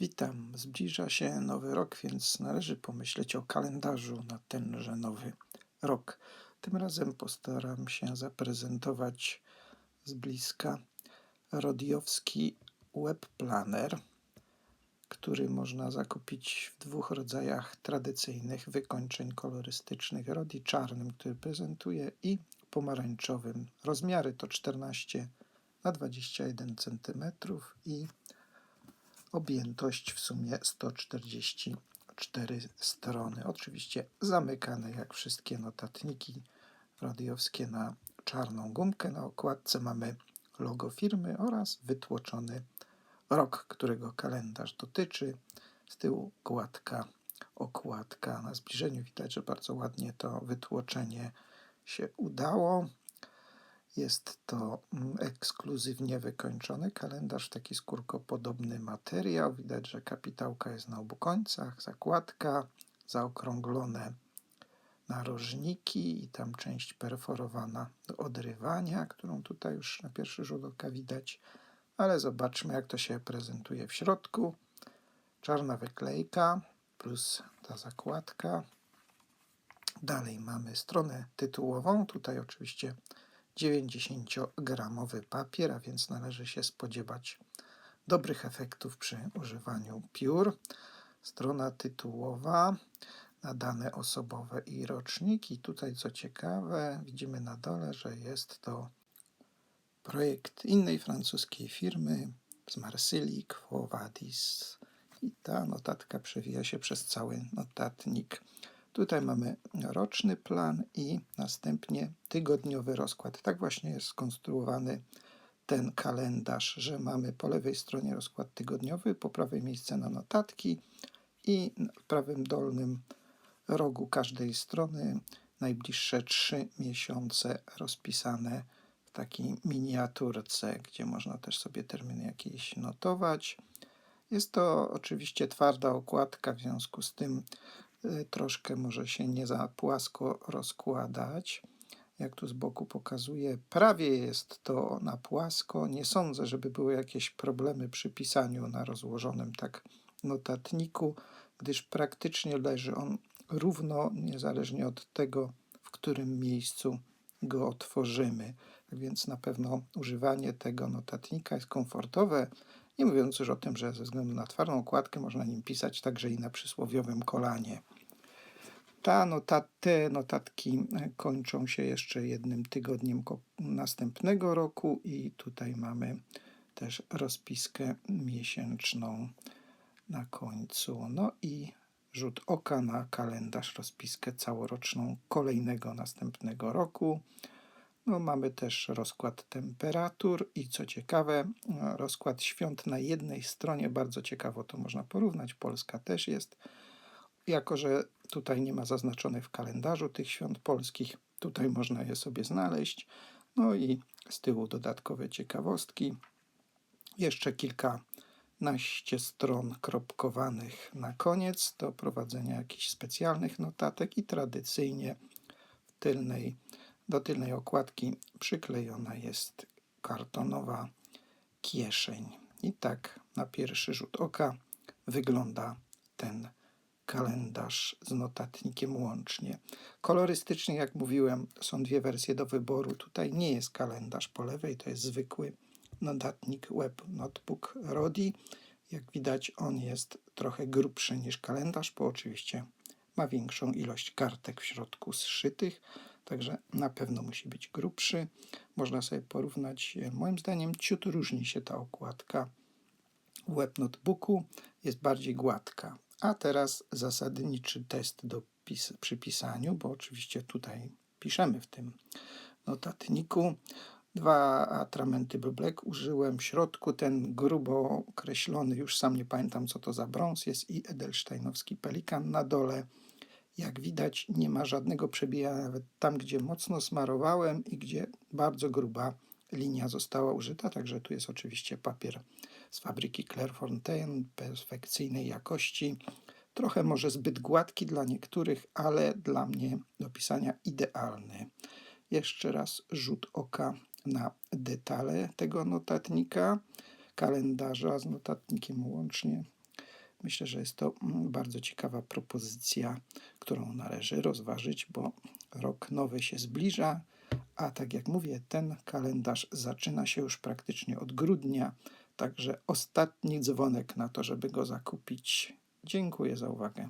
Witam. Zbliża się nowy rok, więc należy pomyśleć o kalendarzu na tenże nowy rok. Tym razem postaram się zaprezentować z bliska Rodiowski Web Planner, który można zakupić w dwóch rodzajach tradycyjnych wykończeń kolorystycznych. Rodi czarnym, który prezentuje i pomarańczowym. Rozmiary to 14 na 21 cm i objętość w sumie 144 strony. Oczywiście zamykane jak wszystkie notatniki radiowskie na czarną gumkę. Na okładce mamy logo firmy oraz wytłoczony rok, którego kalendarz dotyczy. Z tyłu gładka okładka. Na zbliżeniu widać, że bardzo ładnie to wytłoczenie się udało. Jest to mm, ekskluzywnie wykończony kalendarz, taki skórkopodobny materiał. Widać, że kapitałka jest na obu końcach, zakładka, zaokrąglone narożniki i tam część perforowana do odrywania, którą tutaj już na pierwszy rzut oka widać. Ale zobaczmy, jak to się prezentuje w środku. Czarna wyklejka plus ta zakładka. Dalej mamy stronę tytułową. Tutaj oczywiście 90-gramowy papier, a więc należy się spodziewać dobrych efektów przy używaniu piór. Strona tytułowa na dane osobowe i roczniki. Tutaj co ciekawe, widzimy na dole, że jest to projekt innej francuskiej firmy z Marsylii, Quo Vadis. I ta notatka przewija się przez cały notatnik. Tutaj mamy roczny plan i następnie tygodniowy rozkład. Tak właśnie jest skonstruowany ten kalendarz, że mamy po lewej stronie rozkład tygodniowy, po prawej miejsce na notatki i w prawym dolnym rogu każdej strony najbliższe trzy miesiące rozpisane w takiej miniaturce, gdzie można też sobie terminy jakieś notować. Jest to oczywiście twarda okładka, w związku z tym troszkę może się nie za płasko rozkładać. Jak tu z boku pokazuje, prawie jest to na płasko. Nie sądzę, żeby były jakieś problemy przy pisaniu na rozłożonym tak notatniku, gdyż praktycznie leży on równo, niezależnie od tego, w którym miejscu go otworzymy. Więc na pewno używanie tego notatnika jest komfortowe. Nie mówiąc już o tym, że ze względu na twardą okładkę można nim pisać także i na przysłowiowym kolanie. Ta notat, te notatki e, kończą się jeszcze jednym tygodniem następnego roku i tutaj mamy też rozpiskę miesięczną na końcu. No i rzut oka na kalendarz, rozpiskę całoroczną kolejnego następnego roku. No, mamy też rozkład temperatur i co ciekawe, rozkład świąt na jednej stronie. Bardzo ciekawo to można porównać. Polska też jest. Jako, że tutaj nie ma zaznaczonych w kalendarzu tych świąt polskich, tutaj można je sobie znaleźć. No i z tyłu dodatkowe ciekawostki. Jeszcze kilkanaście stron kropkowanych na koniec do prowadzenia jakichś specjalnych notatek i tradycyjnie w tylnej do tylnej okładki przyklejona jest kartonowa kieszeń. I tak na pierwszy rzut oka wygląda ten kalendarz z notatnikiem łącznie. Kolorystycznie, jak mówiłem, są dwie wersje do wyboru. Tutaj nie jest kalendarz po lewej, to jest zwykły notatnik Web Notebook Rodi. Jak widać, on jest trochę grubszy niż kalendarz, bo oczywiście ma większą ilość kartek w środku zszytych także na pewno musi być grubszy. Można sobie porównać, moim zdaniem ciut różni się ta okładka web notebooku, jest bardziej gładka. A teraz zasadniczy test do pis przy pisaniu, bo oczywiście tutaj piszemy w tym notatniku. Dwa atramenty Black użyłem w środku, ten grubo określony, już sam nie pamiętam co to za brąz jest i edelsteinowski pelikan na dole jak widać, nie ma żadnego przebijania, nawet tam, gdzie mocno smarowałem i gdzie bardzo gruba linia została użyta. Także tu jest oczywiście papier z fabryki Clairefontaine, perfekcyjnej jakości. Trochę może zbyt gładki dla niektórych, ale dla mnie do pisania idealny. Jeszcze raz rzut oka na detale tego notatnika, kalendarza z notatnikiem łącznie Myślę, że jest to mm, bardzo ciekawa propozycja, którą należy rozważyć, bo rok nowy się zbliża, a tak jak mówię, ten kalendarz zaczyna się już praktycznie od grudnia, także ostatni dzwonek na to, żeby go zakupić. Dziękuję za uwagę.